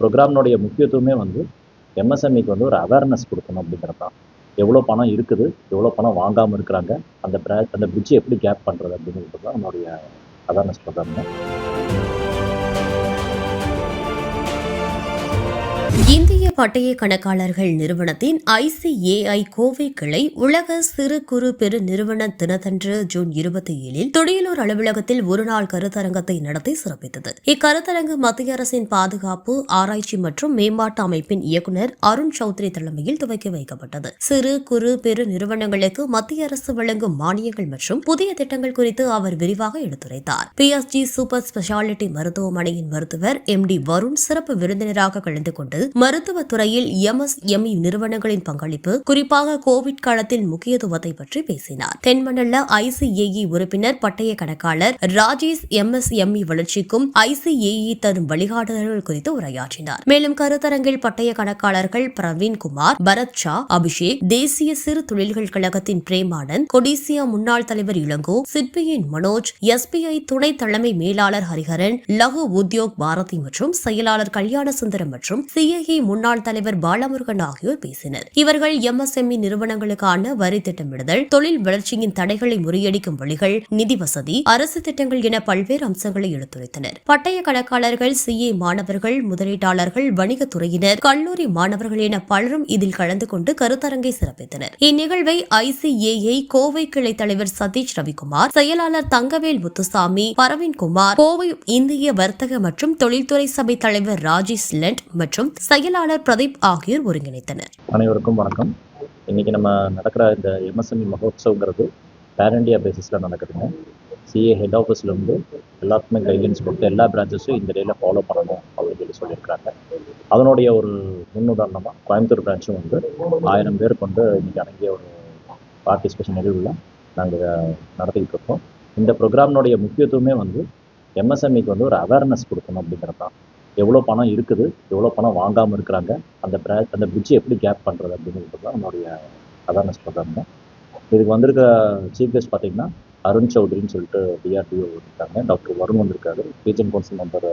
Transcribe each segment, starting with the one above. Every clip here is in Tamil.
ப்ரோக்ராம்னுடைய முக்கியத்துவமே வந்து எம்எஸ்எம்இக்கு வந்து ஒரு அவேர்னஸ் கொடுக்கணும் அப்படிங்கிறது தான். எவ்வளோ பணம் இருக்குது எவ்வளோ பணம் வாங்காமல் இருக்கிறாங்க அந்த பிரா அந்த பிரிட்ஜை எப்படி கேப் பண்ணுறது அப்படிங்கிறது தான் நம்மளுடைய அவேர்னஸ் ப்ரோக்ராம் இந்திய பட்டய கணக்காளர்கள் நிறுவனத்தின் ஐசிஏஐ கோவை கிளை உலக சிறு குறு பெரு நிறுவன தினத்தன்று ஜூன் இருபத்தி ஏழில் துடியலூர் அலுவலகத்தில் ஒருநாள் கருத்தரங்கத்தை நடத்தி சிறப்பித்தது. இக்கருத்தரங்கு மத்திய அரசின் பாதுகாப்பு ஆராய்ச்சி மற்றும் மேம்பாட்டு அமைப்பின் இயக்குநர் அருண் சௌத்ரி தலைமையில் துவக்கி வைக்கப்பட்டது. சிறு குறு பெரு நிறுவனங்களுக்கு மத்திய அரசு வழங்கும் மானியங்கள் மற்றும் புதிய திட்டங்கள் குறித்து அவர் விரிவாக எடுத்துரைத்தார். பிஎஸ்ஜி சூப்பர் ஸ்பெஷாலிட்டி மருத்துவமனையின் மருத்துவர் எம் டி வருண் சிறப்பு விருந்தினராக கலந்து கொண்டு மருத்துவத் துறையில் எம்எஸ்எம்இ நிறுவனங்களின் பங்களிப்பு குறிப்பாக கோவிட் காலத்தில் முக்கியத்துவத்தை பற்றி பேசினார். தென்மண்டல ஐசிஏஇ உறுப்பினர் பட்டய கணக்காளர் ராஜேஷ் எம்எஸ்எம்இ வளர்ச்சிக்கும் ஐசிஏஇ தரும் வழிகாட்டுதல்கள் குறித்து உரையாற்றினார். மேலும் கருத்தரங்கில் பட்டய கணக்காளர்கள் பிரவீன் குமார் பரத் ஷா அபிஷேக் தேசிய சிறு தொழில்கள் கழகத்தின் பிரேமானந்த் கொடிசியா முன்னாள் தலைவர் இளங்கோ சிட்பியின் மனோஜ் எஸ்பிஐ துணை தலைமை மேலாளர் ஹரிஹரன் லகு உத்யோக் பாரதி மற்றும் செயலாளர் கல்யாண சுந்தரம் மற்றும் சி சிஐஇ முன்னாள் தலைவர் பாலமுருகன் ஆகியோர் பேசினர். இவர்கள் எம்எஸ்எம்இ நிறுவனங்களுக்கான வரி திட்டமிடுதல் தொழில் வளர்ச்சியின் தடைகளை முறியடிக்கும் வழிகள் நிதி வசதி அரசு திட்டங்கள் என பல்வேறு அம்சங்களை எடுத்துரைத்தனர். பட்டய கணக்காளர்கள் சிஏ மாணவர்கள் முதலீட்டாளர்கள் வணிகத்துறையினர் கல்லூரி மாணவர்கள் என பலரும் இதில் கலந்து கொண்டு கருத்தரங்கை சிறப்பித்தனர். இந்நிகழ்வை ஐசிஏஐ கோவை கிளை தலைவர் சதீஷ் ரவிக்குமார் செயலாளர் தங்கவேல் முத்துசாமி பரவின்குமார் கோவை இந்திய வர்த்தக மற்றும் தொழில்துறை சபை தலைவர் ராஜேஷ் லெண்ட் மற்றும் செயலாளர் பிரதீப் ஆகியோர் ஒருங்கிணைத்தனர். அனைவருக்கும் வணக்கம். இன்னைக்கு நம்ம நடக்கிற இந்த எம்எஸ்எம்இ மகோத்சவங்கிறது பேர் இண்டியா பேசிஸில் நடக்குதுங்க. சிஏ ஹெட் ஆஃபீஸ்லேருந்து எல்லாத்துக்குமே கைட்லைன்ஸ் கொடுத்து எல்லா பிரான்ச்சஸும் இந்த டேயில் ஃபாலோ பண்ணணும் அப்படின்னு சொல்லி சொல்லியிருக்காங்க அதனுடைய ஒரு முன்னுதாரணமாக கோயம்புத்தூர் பிரான்ச்சும் வந்து ஆயிரம் பேர் கொண்டு இன்றைக்கி அடங்கிய ஒரு பார்ட்டிசிபேஷன் நிகழ்வில் நாங்கள் நடத்திக்கிட்டு இருக்கோம். இந்த ப்ரோக்ராம்னுடைய முக்கியத்துவமே வந்து எம்எஸ்எம்இக்கு வந்து ஒரு அவேர்னஸ் கொடுக்கணும் அப்படிங்கிறது தான் எவ்வளோ பணம் இருக்குது எவ்வளோ பணம் வாங்காமல் இருக்கிறாங்க அந்த பிரா அந்த பிரிட்ஜை எப்படி கேப் பண்ணுறது அப்படிங்கிறது தான் நம்மளுடைய அவேர்னஸ் ப்ரோக்ராம் தான் இதுக்கு வந்திருக்க சீஃப் கெஸ்ட் பார்த்தீங்கன்னா அருண் சௌத்ரின்னு சொல்லிட்டு டிஆர்டிஓ இருக்காங்க. டாக்டர் வருண் வந்திருக்காரு. Region council member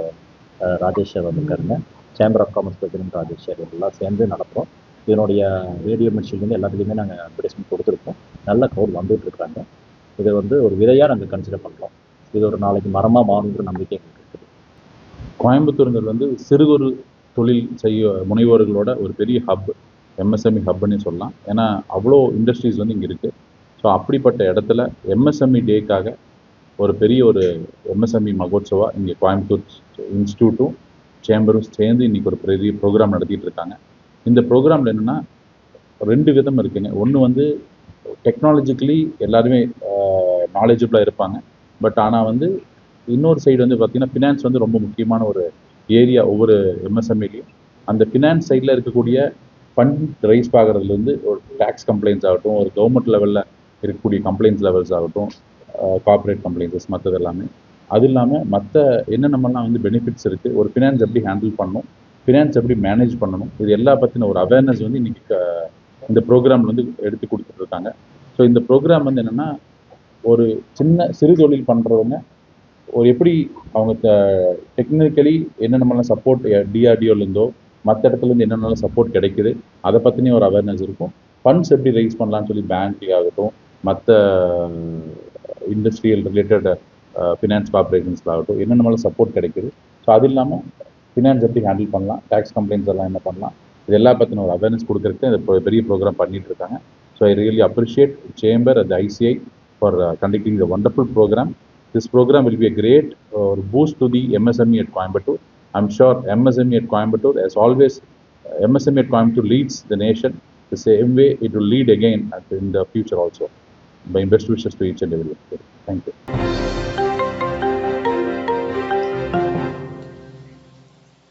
ராஜேஷர் வந்திருக்காருங்க. Chamber of commerce president Rajeshwar sir எல்லாம் சேர்ந்து நடத்துகிறோம் இதனுடைய ரேடியோ மிஷின்லேருந்து எல்லாத்துலேயுமே நாங்கள் அட்வர்டைஸ்மெண்ட் கொடுத்துருக்கோம். நல்ல க்ரௌட் வந்துட்டு இதை வந்து ஒரு விதையாக நாங்கள் கன்சிடர் பண்ணுறோம் இது ஒரு நாளைக்கு மரமாக மாறுங்கிற நம்பிக்கை எங்களுக்கு இருக்குது. கோயம்புத்தூருங்கிறது வந்து சிறு குறு தொழில் செய்ய முனைவோர்களோட ஒரு பெரிய ஹப் எம்எஸ்எம்இ ஹப்னே சொல்லலாம். ஏன்னா அவ்வளோ இண்டஸ்ட்ரீஸ் வந்து இங்கே இருக்குது ஸோ அப்படிப்பட்ட இடத்துல எம்எஸ்எம்இ டேக்காக ஒரு பெரிய ஒரு எம்எஸ்எம்இ மகோத்சவா இங்கே கோயம்புத்தூர் இன்ஸ்டியூட்டும் சேம்பரும் சேர்ந்து இன்றைக்கி ஒரு பெரிய ப்ரோக்ராம் நடத்திட்டு இருக்காங்க. இந்த ப்ரோக்ராமில் என்னென்னா ரெண்டு விதம் இருக்குங்க. ஒன்று வந்து டெக்னாலஜிக்கலி எல்லாருமே நாலேஜபிளாக இருப்பாங்க. பட் ஆனால் வந்து இன்னொரு சைடு வந்து பார்த்திங்கன்னா ஃபினான்ஸ் வந்து ரொம்ப முக்கியமான ஒரு ஏரியா ஒவ்வொரு எம்எஸ்எம்இலையும் அந்த ஃபினான்ஸ் சைடில் இருக்கக்கூடிய ஃபண்ட் ரைஸ் பார்க்குறதுலேருந்து ஒரு டேக்ஸ் கம்ப்ளைண்ட்ஸ் ஆகட்டும் ஒரு கவர்மெண்ட் லெவலில் இருக்கக்கூடிய கம்ப்ளைண்ட்ஸ் லெவல்ஸ் ஆகட்டும் கார்பரேட் கம்ப்ளைண்ட்ஸஸ் மற்றது எல்லாமே. அது இல்லாமல் மற்ற என்னென்னமெல்லாம் வந்து பெனிஃபிட்ஸ் இருக்குது ஒரு ஃபினான்ஸ் எப்படி ஹேண்டில் பண்ணணும் ஃபினான்ஸ் எப்படி மேனேஜ் பண்ணணும் இது எல்லா பற்றின ஒரு அவேர்னஸ் வந்து இன்றைக்கி இந்த ப்ரோக்ராமில் வந்து எடுத்து கொடுத்துட்ருக்காங்க ஸோ இந்த ப்ரோக்ராம் வந்து என்னென்னா ஒரு சின்ன சிறு தொழில் பண்ணுறவங்க ஒரு எப்படி அவங்க டெக்னிக்கலி என்னென்னலாம் சப்போர்ட் டிஆர்டிஓலேருந்தோ மற்ற இடத்துலேருந்து என்னென்னலாம் சப்போர்ட் கிடைக்குது அதை பற்றின ஒரு அவேர்னஸ் இருக்கும். ஃபண்ட்ஸ் எப்படி ரைஸ் பண்ணலாம்னு சொல்லி பேங்க் ஆகட்டும் மற்ற இண்டஸ்ட்ரியல் ரிலேட்டட் ஃபினான்ஸ் கார்பரேஷன்ஸில் ஆகட்டும் என்னென்னலாம் சப்போர்ட் கிடைக்குது. ஸோ அது இல்லாமல் ஃபினான்ஸ் எப்படி ஹேண்டில் பண்ணலாம் டேக்ஸ் கம்ப்ளைண்ட்ஸ் எல்லாம் என்ன பண்ணலாம் இது எல்லா பற்றின ஒரு அவேர்னஸ் கொடுக்குறதுக்கு இந்த பெரிய ப்ரோக்ராம் பண்ணிகிட்டு இருக்காங்க. So I really appreciate chamber at ICI for conducting the wonderful program this program will be a great uh, boost to the MSME at Coimbatore. I'm sure MSME at Coimbatore, as always, uh, MSME at Coimbatore leads the nation the same way it will lead again in the future also. My best wishes to each and every one. Thank you.